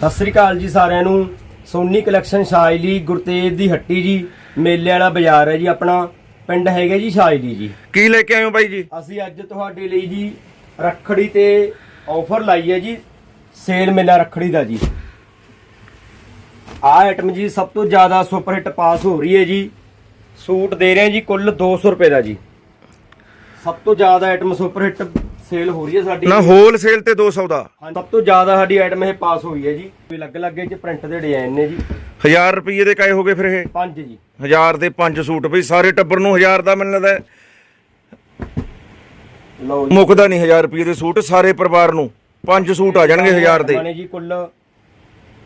ਸਤਿ ਸ੍ਰੀ ਅਕਾਲ ਜੀ ਸਾਰਿਆਂ ਨੂੰ। ਸੋਨੀ ਕਲੈਕਸ਼ਨ ਸ਼ਾਇਲੀ ਗੁਰਤੇਜ ਦੀ ਹੱਟੀ ਜੀ ਮੇਲੇ ਵਾਲਾ ਬਾਜ਼ਾਰ ਹੈ ਜੀ ਆਪਣਾ। ਪਿੰਡ ਹੈਗਾ ਜੀ ਸ਼ਾਇਲੀ ਜੀ। ਕੀ ਲੈ ਕੇ ਆਏ ਹੋ ਬਾਈ ਜੀ? ਅਸੀਂ ਅੱਜ ਤੁਹਾਡੇ ਲਈ ਜੀ ਰੱਖੜੀ ਤੇ ਆਫਰ ਲਾਈ ਹੈ ਜੀ ਸੇਲ ਮੇਲਾ ਰੱਖੜੀ ਦਾ ਜੀ। ਆਹ ਆਈਟਮ ਜੀ ਸਭ ਤੋਂ ਜ਼ਿਆਦਾ ਸੁਪਰ ਹਿੱਟ ਪਾਸ ਹੋ ਰਹੀ ਹੈ ਜੀ। ਸੂਟ ਦੇ ਰਹੇ ਹਾਂ ਜੀ ਕੁੱਲ 200 ਰੁਪਏ ਦਾ ਜੀ। ਸਭ ਤੋਂ ਜ਼ਿਆਦਾ ਆਈਟਮ ਸੁਪਰ ਹਿੱਟ ਸੇਲ ਹੋ ਰਹੀ ਹੈ ਸਾਡੀ। ਨਾ ਹੋਲਸੇਲ ਤੇ 200 ਦਾ। ਹਾਂ ਸਭ ਤੋਂ ਜ਼ਿਆਦਾ ਸਾਡੀ ਆਈਟਮ ਇਹ ਪਾਸ ਹੋਈ ਹੈ ਜੀ। ਵੀ ਲੱਗ ਲੱਗੇ ਚ ਪ੍ਰਿੰਟ ਦੇ ਡਿਜ਼ਾਈਨ ਨੇ ਜੀ। 1000 ਰੁਪਏ ਦੇ ਕਾਏ ਹੋ ਗਏ ਫਿਰ ਇਹ? ਪੰਜ ਜੀ। 1000 ਦੇ 5 ਸੂਟ ਬਈ ਸਾਰੇ ਟੱਬਰ ਨੂੰ 1000 ਦਾ ਮੈਨੂੰ ਲੱਗਦਾ ਹੈ। ਲਓ ਜੀ। ਮੁੱਕਦਾ ਨਹੀਂ 1000 ਰੁਪਏ ਦੇ ਸੂਟ ਸਾਰੇ ਪਰਿਵਾਰ ਨੂੰ। 5 ਸੂਟ ਆ ਜਾਣਗੇ 1000 ਦੇ। ਬਣੇ ਜੀ ਕੁੱਲ।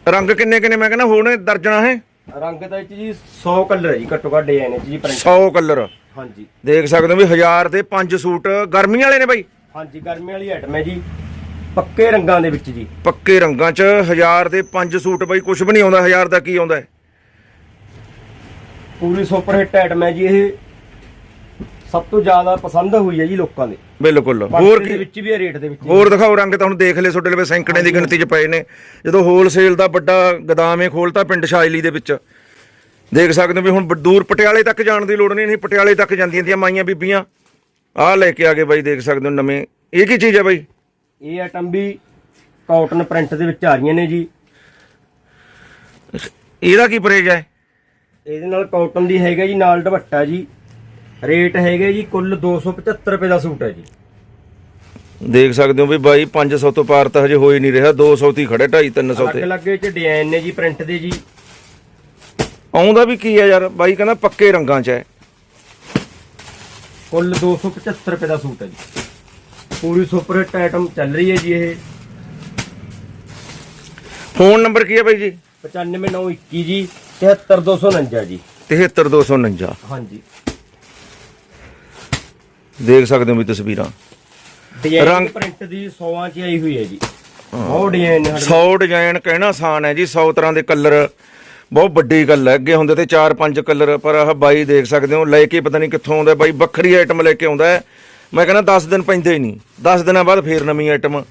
ਰੰਗ ਕਿੰਨੇ ਕਿੰਨੇ ਮੈਂ ਕਹਿੰਦਾ ਹੋਣੇ ਦਰਜਣਾ ਹੈ। ਰੰਗ ਦਾ ਇਹ 'ਚ ਜੀ 100 ਕਲਰ ਹੈ ਜੀ ਘੱਟੋ ਘੱਟ ਡਿਜ਼ਾਈਨ ਚ ਜੀ ਪ੍ਰਿੰਟ 100 ਕਲਰ ਹਾਂਜੀ। ਦੇਖ ਸਕਦੇ ਹੋ ਵੀ 1000 ਦੇ 5 ਸੂਟ ਗਰਮੀ ਵਾਲੇ ਨੇ ਬਾਈ। ਹਾਂਜੀ ਗਰਮੀ ਵਾਲੀ ਆਈਟਮ ਹੈ ਜੀ। ਪੱਕੇ ਰੰਗਾਂ ਦੇ ਵਿੱਚ ਜੀ। ਪੱਕੇ ਰੰਗਾਂ 'ਚ 1000 ਦੇ 5 ਸੂਟ ਬਾਈ ਕੁਝ ਵੀ ਨਹੀਂ ਆਉਂਦਾ 1000 ਦਾ ਕੀ ਆਉਂਦਾ ਹੈ? ਪੂਰੀ ਸੁਪਰ ਹਿੱਟ ਆਈਟਮ ਹੈ ਜੀ ਇਹ ਸਭ ਤੋਂ ਜ਼ਿਆਦਾ ਪਸੰਦ ਹੋਈ ਹੈ ਜੀ ਲੋਕਾਂ ਦੇ। ਬਿਲਕੁਲ। ਹੋਰ ਦੇ ਕੀ? ਵਿੱਚ ਵੀ ਹੈ ਰੇਟ ਦੇ ਵਿੱਚ। ਹੋਰ ਦਿਖਾਓ ਰੰਗ ਤਾਂ ਹੁਣ ਦੇਖ ਲਏ ਤੁਹਾਡੇ ਲਵੇ ਸੈਂਕੜੇ ਦੀ ਗਿਣਤੀ 'ਚ ਪਏ ਨੇ। ਜਦੋਂ ਹੋਲਸੇਲ ਦਾ ਵੱਡਾ ਗਦਾਮੇ ਖੋਲਤਾ ਪਿੰਡ ਸ਼ਾਇਲੀ ਦੇ ਵਿੱਚ। ਦੇਖ ਸਕਦੇ ਹੋ ਵੀ ਹੁਣ ਬ- ਦੂਰ ਪਟਿਆਲੇ ਤੱਕ ਜਾਣ ਦੀ ਲੋੜ ਨਹੀਂ ਨਹੀਂ ਪਟਿਆਲੇ ਤੱਕ ਜਾਂਦੀਆਂ ਤੀਆਂ ਮਾਈਆਂ ਬੀਬੀਆਂ। ਆਹ ਲੈ ਕੇ ਆ ਗਏ ਬਾਈ ਦੇਖ ਸਕਦੇ ਹੋ ਨਵੇਂ। ਇਹ ਕੀ ਚੀਜ਼ ਹੈ ਬਾਈ? ਇਹ ਆਈਟਮ ਵੀ ਕਾਟਨ ਪ੍ਰਿੰਟ ਦੇ ਵਿੱਚ ਆ ਰਹੀਆਂ ਨੇ ਜੀ। ਇਹਦਾ ਕੀ ਪ੍ਰਾਈਸ ਹੈ? ਇਹਦੇ ਨਾਲ ਕਾਟਨ ਦੀ ਹੈਗਾ ਜੀ ਨਾਲ ਦੁਪੱਟਾ ਜੀ। ਰੇਟ ਹੈਗਾ ਜੀ ਕੁੱਲ 275 ਰੁਪਏ ਦਾ ਸੂਟ ਹੈ ਜੀ। ਦੇਖ ਸਕਦੇ ਹੋ ਵੀ ਬਾਈ 500 ਤੋਂ ਪਾਰ ਤਾਂ ਹਜੇ ਹੋ ਹੀ ਨਹੀਂ ਰਿਹਾ। 200 ਤੇ ਖੜੇ 250 300 ਅਲੱਗ ਤੇ। ਅਲੱਗ ਚ ਡਿਜ਼ਾਈਨ ਨੇ ਜੀ ਪ੍ਰਿੰਟ ਦੇ ਜੀ। ਆਉਂਦਾ ਵੀ ਕੀ ਹੈ ਯਾਰ? ਬਾਈ ਕਹਿੰਦਾ ਪੱਕੇ ਰੰਗਾਂ 'ਚ ਹੈ। ਕੁੱਲ 275 ਰੁਪਏ ਦਾ ਸੂਟ ਹੈ ਜੀ। ਪੂਰੀ ਸੁਪਰ ਹਿੱਟ ਆਈਟਮ ਚੱਲ ਰਹੀ ਹੈ ਜੀ ਇਹ। ਫੋਨ ਨੰਬਰ ਕੀ ਹੈ ਬਾਈ ਜੀ? 95921 ਜੀ 73249 ਜੀ। 73249 ਹਾਂਜੀ। ਦੇਖ ਸਕਦੇ ਹੋ ਵੀ ਤਸਵੀਰਾਂ। ਡਿਜ਼ਾਈਨ ਰੰਗ- ਪ੍ਰਿੰਟ ਦੀ 100 ਚ ਆਈ ਹੋਈ ਹੈ ਜੀ। ਬਹੁਤ ਡਿਜ਼ਾਈਨ ਨੇ ਸਾਡੇ 100 ਡਿਜ਼ਾਈਨ ਕਹਿਣਾ ਆਸਾਨ ਹੈ ਜੀ 100 ਤਰ੍ਹਾਂ ਦੇ ਕਲਰ ਬਹੁਤ ਵੱਡੀ ਗੱਲ ਹੈ, ਅੱਗੇ ਹੁੰਦੇ ਤੇ 4-5 ਕਲਰ ਪਰ ਆਹ ਬਾਈ ਦੇਖ ਸਕਦੇ ਹੋ, ਲੈ ਕੇ ਪਤਾ ਨਹੀਂ ਕਿੱਥੋਂ ਆਉਂਦਾ, ਬਾਈ ਵੱਖਰੀ ਆਈਟਮ ਲੈ ਕੇ ਆਉਂਦਾ ਮੈਂ ਕਹਿੰਦਾ 10 ਦਿਨ ਪੈਂਦੇ ਹੀ ਨਹੀਂ 10 ਦਿਨਾਂ ਬਾਅਦ ਫੇਰ ਨਵੀਂ ਆਈਟਮ